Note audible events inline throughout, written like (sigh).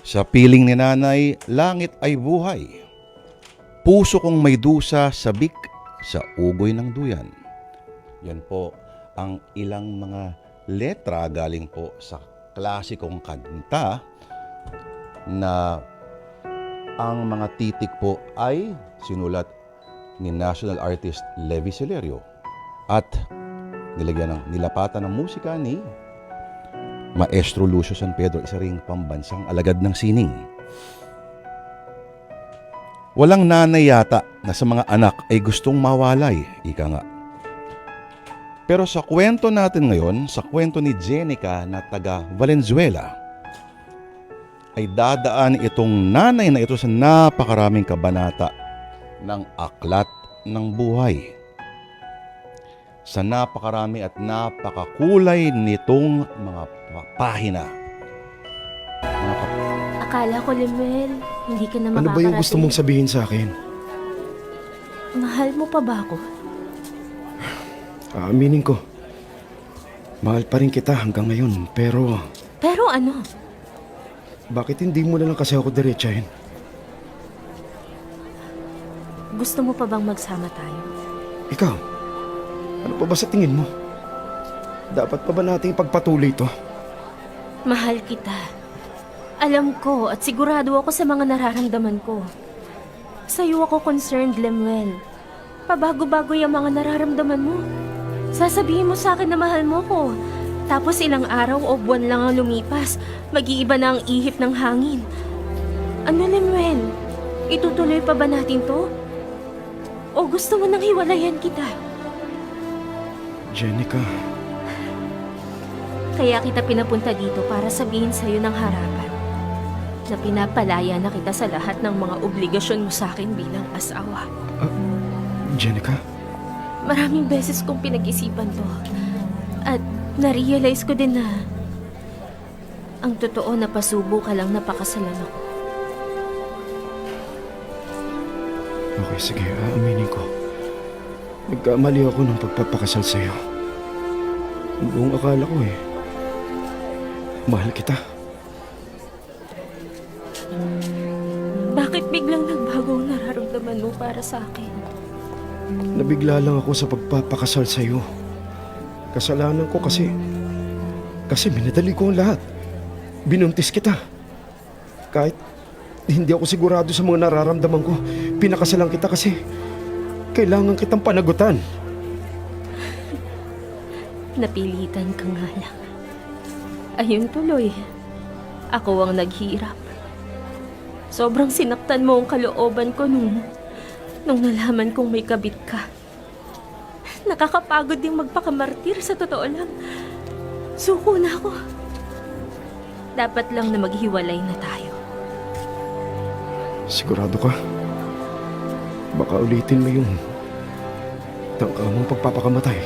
Sa piling ni nanay, langit ay buhay. Puso kong may dusa sabik sa ugoy ng duyan. Yan po ang ilang mga letra galing po sa klasikong kanta na ang mga titik po ay sinulat ni national artist Levi Celerio at nilagyan ng nilapatan ng musika ni Maestro Lucio San Pedro, isa ring pambansang alagad ng sining. Walang nanay yata na sa mga anak ay gustong mawalay, ika nga. Pero sa kwento natin ngayon, sa kwento ni Jenica na taga Valenzuela, ay dadaan itong nanay na ito sa napakaraming kabanata ng aklat ng buhay. Sa napakarami at napakakulay nitong mga pa- pahina. Mga kap- Akala ko, Lemel, hindi ka na Ano ba yung gusto mong makakarating. sabihin sa akin? Mahal mo pa ba ako? Aaminin ko. Mahal pa rin kita hanggang ngayon, pero Pero ano? bakit hindi mo na lang kasi ako diretsahin? Gusto mo pa bang magsama tayo? Ikaw, ano pa ba sa tingin mo? Dapat pa ba nating pagpatuloy to? Mahal kita. Alam ko at sigurado ako sa mga nararamdaman ko. Sa'yo ako concerned, Lemuel. Pabago-bago yung mga nararamdaman mo. Sasabihin mo sa akin na mahal mo ko. Tapos ilang araw o buwan lang ang lumipas, mag-iiba na ang ihip ng hangin. Ano, Lemuel? Itutuloy pa ba natin to? O gusto mo nang hiwalayan kita? Jenica, Kaya kita pinapunta dito para sabihin sa'yo ng harapan na pinapalaya na kita sa lahat ng mga obligasyon mo sa akin bilang asawa. Jenica, Maraming beses kong pinag-isipan to. At na-realize ko din na ang totoo na pasubo ka lang napakasalan ako. okay sige, aaminin ko. Nagkamali ako ng pagpapakasal sa'yo. Buong akala ko eh. Mahal kita. Bakit biglang nagbago ang nararamdaman mo para sa akin? Nabigla lang ako sa pagpapakasal sa'yo. Kasalanan ko kasi... Kasi minadali ko ang lahat. Binuntis kita. Kahit hindi ako sigurado sa mga nararamdaman ko, pinakasalan kita kasi kailangan kitang panagutan. Napilitan ka nga lang. Ayun tuloy. Ako ang naghirap. Sobrang sinaktan mo ang kalooban ko nung... nung nalaman kong may kabit ka. Nakakapagod ding magpakamartir sa totoo lang. Suko na ako. Dapat lang na maghiwalay na tayo. Sigurado ka? Baka ulitin mo yung tangka mong pagpapakamatay.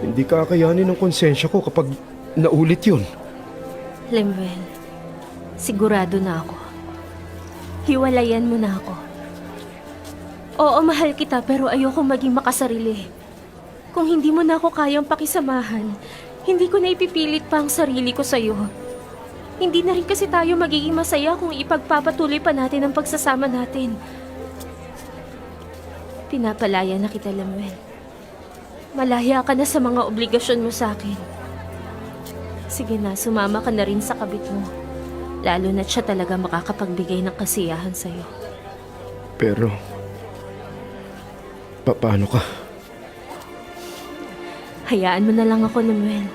Hindi kakayanin ng konsensya ko kapag naulit yun. Lemuel, sigurado na ako. Hiwalayan mo na ako. Oo, mahal kita pero ayoko maging makasarili. Kung hindi mo na ako kayang pakisamahan, hindi ko na ipipilit pa ang sarili ko sa'yo. Hindi na rin kasi tayo magiging masaya kung ipagpapatuloy pa natin ang pagsasama natin. Pinapalaya na kita, Lemuel. Malaya ka na sa mga obligasyon mo sa akin. Sige na, sumama ka na rin sa kabit mo. Lalo na siya talaga makakapagbigay ng kasiyahan sa'yo. Pero, pa paano ka? Hayaan mo na lang ako, Lemuel.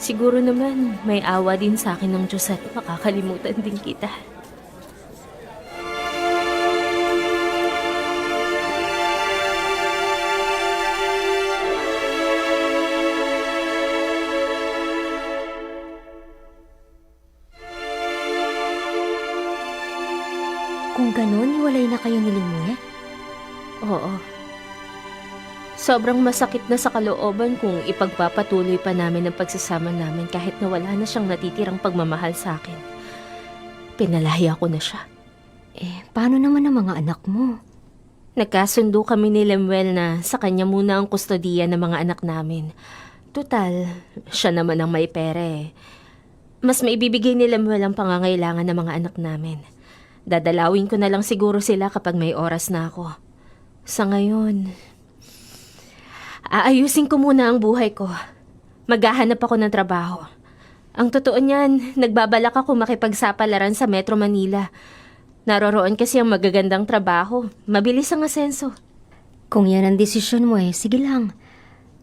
Siguro naman may awa din sa akin ng Diyos at makakalimutan din kita. Sobrang masakit na sa kalooban kung ipagpapatuloy pa namin ang pagsasama namin kahit na wala na siyang natitirang pagmamahal sa akin. Pinalaya ko na siya. Eh, paano naman ang mga anak mo? Nagkasundo kami ni Lemuel na sa kanya muna ang kustodiya ng mga anak namin. Tutal, siya naman ang may pere. Mas maibibigay ni Lemuel ang pangangailangan ng mga anak namin. Dadalawin ko na lang siguro sila kapag may oras na ako. Sa ngayon, aayusin ko muna ang buhay ko. Maghahanap ako ng trabaho. Ang totoo niyan, nagbabalak ako makipagsapalaran sa Metro Manila. Naroroon kasi ang magagandang trabaho. Mabilis ang asenso. Kung yan ang desisyon mo eh, sige lang.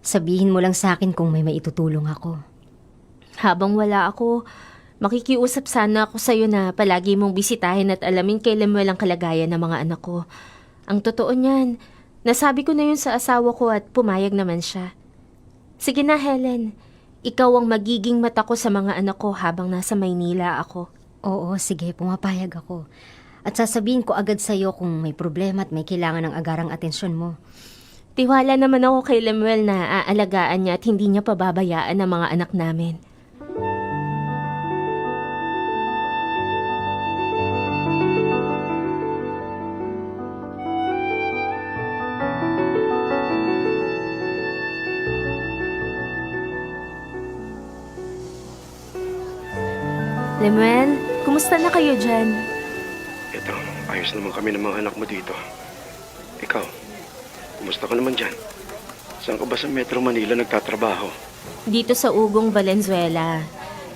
Sabihin mo lang sa akin kung may maitutulong ako. Habang wala ako, makikiusap sana ako sa'yo na palagi mong bisitahin at alamin kay Lemuel ang kalagayan ng mga anak ko. Ang totoo niyan, nasabi ko na yun sa asawa ko at pumayag naman siya. Sige na, Helen. Ikaw ang magiging mata ko sa mga anak ko habang nasa Maynila ako. Oo, sige, pumapayag ako. At sasabihin ko agad sa'yo kung may problema at may kailangan ng agarang atensyon mo. Tiwala naman ako kay Lemuel na aalagaan niya at hindi niya pababayaan ang mga anak namin. Lemuel, kumusta na kayo dyan? Ito, ayos naman kami ng mga anak mo dito. Ikaw, kumusta ka naman dyan? Saan ka ba sa Metro Manila nagtatrabaho? Dito sa Ugong, Valenzuela.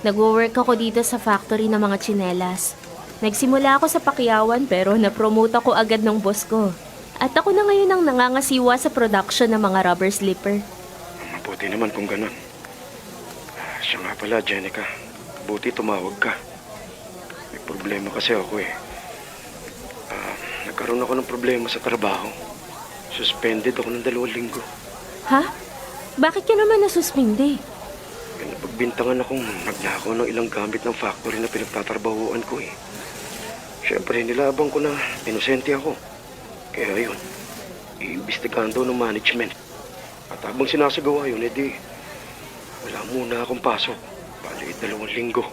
Nagwo-work ako dito sa factory ng mga tsinelas. Nagsimula ako sa pakyawan pero na-promote ako agad ng boss ko. At ako na ngayon ang nangangasiwa sa production ng mga rubber slipper. Mabuti naman kung ganun. Siya nga pala, Jenica. Buti tumawag ka. May problema kasi ako eh. Ah, nagkaroon ako ng problema sa trabaho. Suspended ako ng dalawang linggo. Ha? Bakit ka naman nasuspindi? Kaya napagbintangan akong nagnakaw ng ilang gamit ng factory na pinagtatrabahuan ko eh. Siyempre, nilabang ko na inosente ako. Kaya yun, iimbestigahan daw ng management. At habang sinasagawa yun, edi, wala muna akong pasok. Bali, dalawang linggo.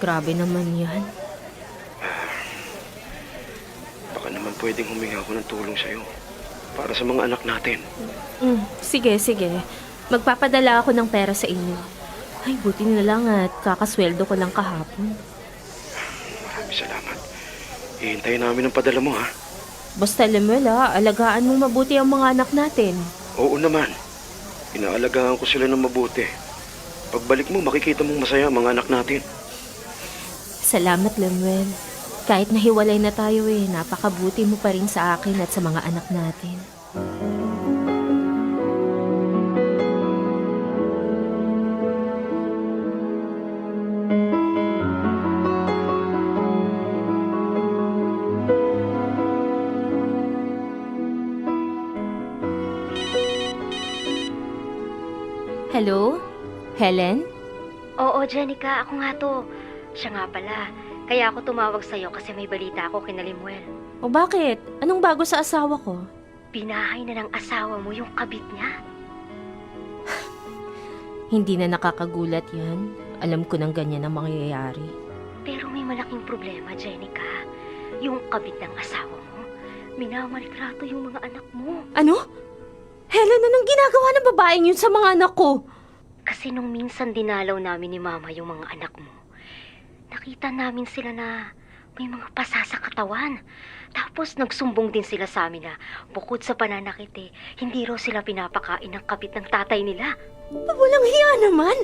Grabe naman yan. Baka naman pwedeng huminga ako ng tulong sa'yo. Para sa mga anak natin. Mm, sige, sige. Magpapadala ako ng pera sa inyo. Ay, buti na lang at kakasweldo ko lang kahapon. Maraming salamat. Hihintayin namin ang padala mo, ha? Basta Lemuel ha, alagaan mong mabuti ang mga anak natin. Oo naman. Inaalagaan ko sila ng mabuti. Pagbalik mo, makikita mong masaya ang mga anak natin. Salamat, Lemuel. Kahit nahiwalay na tayo eh, napakabuti mo pa rin sa akin at sa mga anak natin. Hello? Helen? Oo, Jenica, ako nga to. Siya nga pala. Kaya ako tumawag sa'yo kasi may balita ako kina Limuel. O bakit? Anong bago sa asawa ko? Binahay na ng asawa mo yung kabit niya. (sighs) Hindi na nakakagulat yan. Alam ko nang ganyan ang mangyayari. Pero may malaking problema, Jenica. Yung kabit ng asawa mo, minamalitrato yung mga anak mo. Ano? Helen, anong ginagawa ng babaeng yun sa mga anak ko? Kasi nung minsan dinalaw namin ni Mama yung mga anak mo, nakita namin sila na may mga pasa sa katawan. Tapos nagsumbong din sila sa amin na bukod sa pananakit eh, hindi raw sila pinapakain ng kabit ng tatay nila. Walang hiya naman.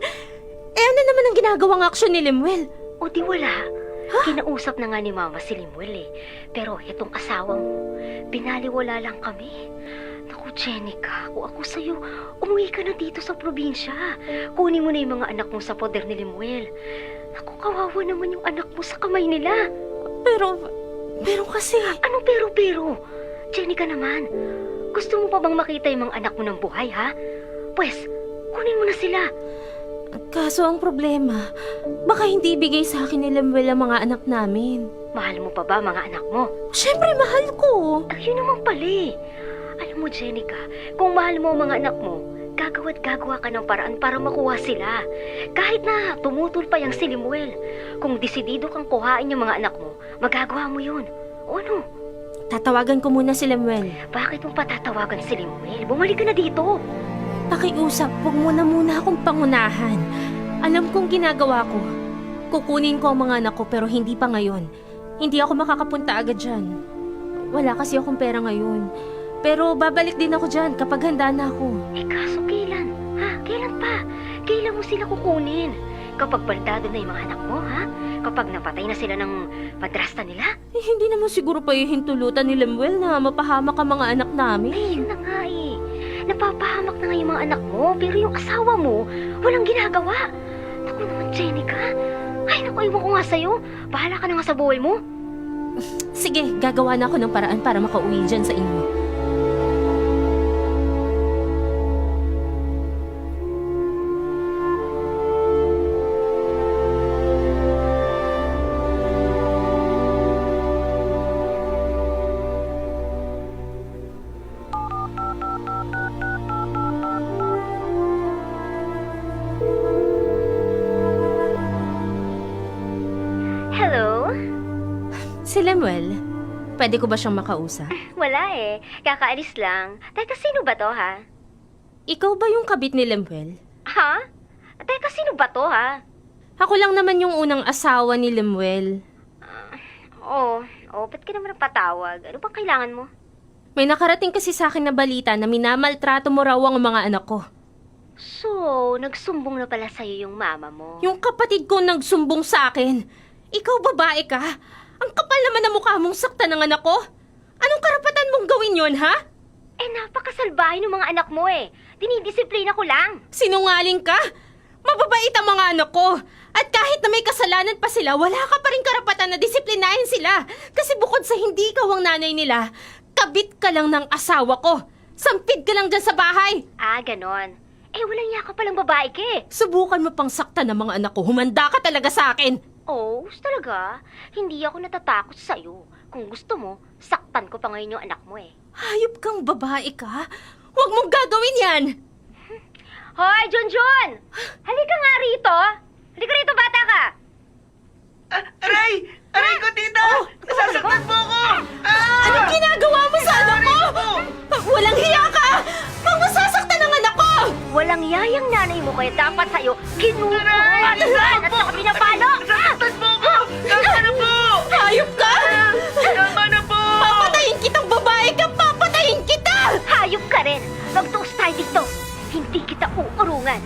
Eh ano naman ang ginagawang aksyon ni Lemuel? O di wala. Kinausap na nga ni Mama si Limuel eh. Pero itong asawa mo, binaliwala lang kami. Naku, Jenica, kung ako sa'yo, umuwi ka na dito sa probinsya. Kunin mo na yung mga anak mo sa poder ni Limuel. Naku, kawawa naman yung anak mo sa kamay nila. Pero, pero kasi... Anong pero-pero? Jenica naman, gusto mo pa bang makita yung mga anak mo ng buhay, ha? Pwes, kunin mo na sila. Kaso ang problema, baka hindi ibigay sa akin ni Lemuel ang mga anak namin. Mahal mo pa ba mga anak mo? Siyempre, mahal ko. Ayun naman pala eh. Mo, Jenica, kung mahal mo ang mga anak mo, gagawa't gagawa ka ng paraan para makuha sila. Kahit na tumutol pa yung si Limuel. Kung desidido kang kuhain yung mga anak mo, magagawa mo yun. O ano? Tatawagan ko muna si Lemuel. Bakit mo patatawagan si Limuel? Bumalik ka na dito. Pakiusap, huwag mo na muna akong pangunahan. Alam kong ginagawa ko. Kukunin ko ang mga anak ko pero hindi pa ngayon. Hindi ako makakapunta agad dyan. Wala kasi akong pera ngayon. Pero babalik din ako dyan kapag handa na ako. Eh kaso kailan? Ha? Kailan pa? Kailan mo sila kukunin? Kapag baldado na yung mga anak mo, ha? Kapag napatay na sila ng madrasta nila? Eh, hindi naman siguro pa hihintulutan ni Lemuel na mapahamak ang mga anak Eh, namin. yun na nga eh. Napapahamak na nga yung mga anak mo, pero yung asawa mo, walang ginagawa. Naku naman, Jenica. Ay, naku, iwan ko nga sa'yo. Bahala ka na nga sa buhay mo. Sige, gagawa na ako ng paraan para makauwi dyan sa inyo. Pwede ko ba siyang makausap? Wala eh. Kakaalis lang. Teka, sino ba to, ha? Ikaw ba yung kabit ni Lemuel? Ha? Teka, sino ba to, ha? Ako lang naman yung unang asawa ni Lemuel. Oo. Oh, ba't ka naman patawag? Ano bang kailangan mo? May nakarating kasi sa akin na balita na minamaltrato mo raw ang mga anak ko. So, nagsumbong na pala sa'yo yung mama mo. Yung kapatid ko nagsumbong sa akin. Ikaw babae ka? Ang kapal naman na mukha mong sakta ng anak ko. Anong karapatan mong gawin yon ha? Eh, napakasalbahe ng mga anak mo eh. Dinidisiplina ko lang. Sinungaling ka? Mababait ang mga anak ko. At kahit na may kasalanan pa sila, wala ka pa rin karapatan na disiplinahin sila. Kasi bukod sa hindi ikaw ang nanay nila, kabit ka lang ng asawa ko. Sampid ka lang dyan sa bahay. Ah, ganon. Eh, walang yaka palang babae ka eh. Subukan mo pang sakta ng mga anak ko. Humanda ka talaga sa akin. Oh, talaga? Hindi ako natatakot sa'yo. Kung gusto mo, saktan ko pa ngayon yung anak mo eh. Hayop kang babae ka. Huwag mong gagawin yan. (laughs) Hoy, Junjun! Halika nga rito! Halika rito, bata ka! Aray! Aray ko, tita! Nasasaktan po ako! Ah! Anong ginagawa mo sa anak ko? Walang hiya ka! Huwag Walang yayang nanay mo kaya dapat sa'yo kinukuhan at saka pinapalo! Nasasaktan po ako! Tama na po! Hayop ka! Tama na po! Papatayin kitang babae ka! Papatayin kita! Hayop ka rin! Magtuos tayo dito! Hindi kita uurungan!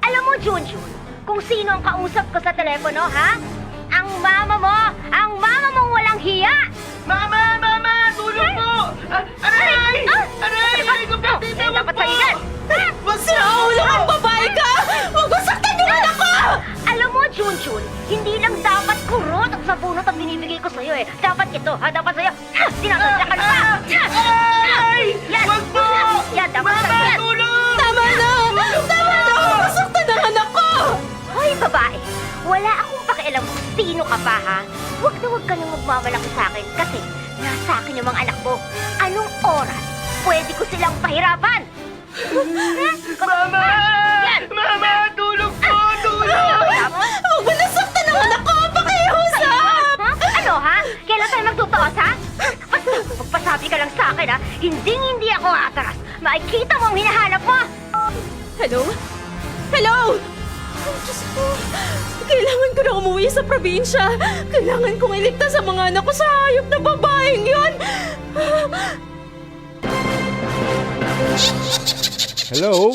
Alam mo, Junjun, kung sino ang kausap ko sa telepono, ha? Ang mama mo! Ang mama mong walang hiya! Mama! Mama! Tulong po! Ah, Aray! Ah! Aray! Aray ko po, Oh, tita! eh, Wag dapat Wag sinaulo kang babae ka! Huwag mo saktan yung anak ko! Alam mo, Junjun, hindi lang dapat kurot at sabunot ang binibigay ko sa'yo eh. Dapat ito, ha? Dapat sa'yo. Ha! Dinadadya ka na pa! Ha! Aray! Yan! Wag po! Yan, dapat Mama! sa'yo yan! Tulong! Tama na! Tama na! Huwag mo saktan ang anak ko! Hoy, babae! Wala akong pakialam kung sino ka pa, ha? Huwag na huwag ka nang magmamalaki sa akin kasi nasa akin yung mga anak mo. Anong oras pwede ko silang pahirapan? Mama! Mama! Tulong po! Tulong! Huwag mo nasaktan ang anak ko! Pakiusap! Ha? Ano, ha? Kailan tayo magtutuos, ha? Basta, magpasabi ka lang sa akin, ha? Hindi, hindi ako atras. Makikita mo ang hinahanap mo! Hello? Hello? Oh, Diyos ko. Kailangan ko na umuwi sa probinsya. Kailangan kong iligtas ang mga anak ko sa hayop na babaeng yon. Hello?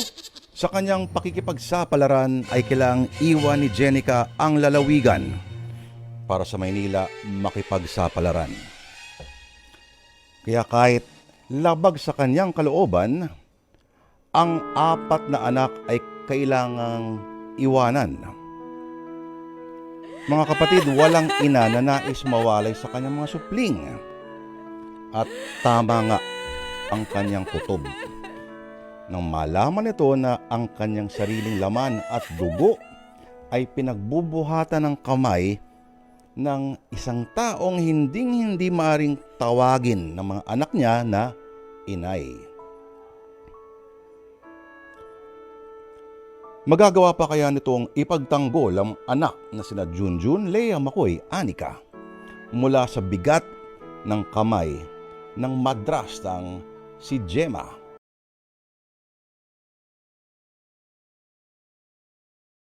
Sa kanyang pakikipagsapalaran ay kailang iwan ni Jenica ang lalawigan para sa Maynila makipagsapalaran. Kaya kahit labag sa kanyang kalooban, ang apat na anak ay kailangang iwanan. Mga kapatid, walang ina na nais mawalay sa kanyang mga supling. At tama nga ang kanyang kutob. Nang malaman nito na ang kanyang sariling laman at dugo ay pinagbubuhatan ng kamay ng isang taong hinding-hindi maaring tawagin ng mga anak niya na inay. Magagawa pa kaya nitong ipagtanggol ang anak na sina Junjun, Lea Makoy, Anika mula sa bigat ng kamay ng madrastang si Gemma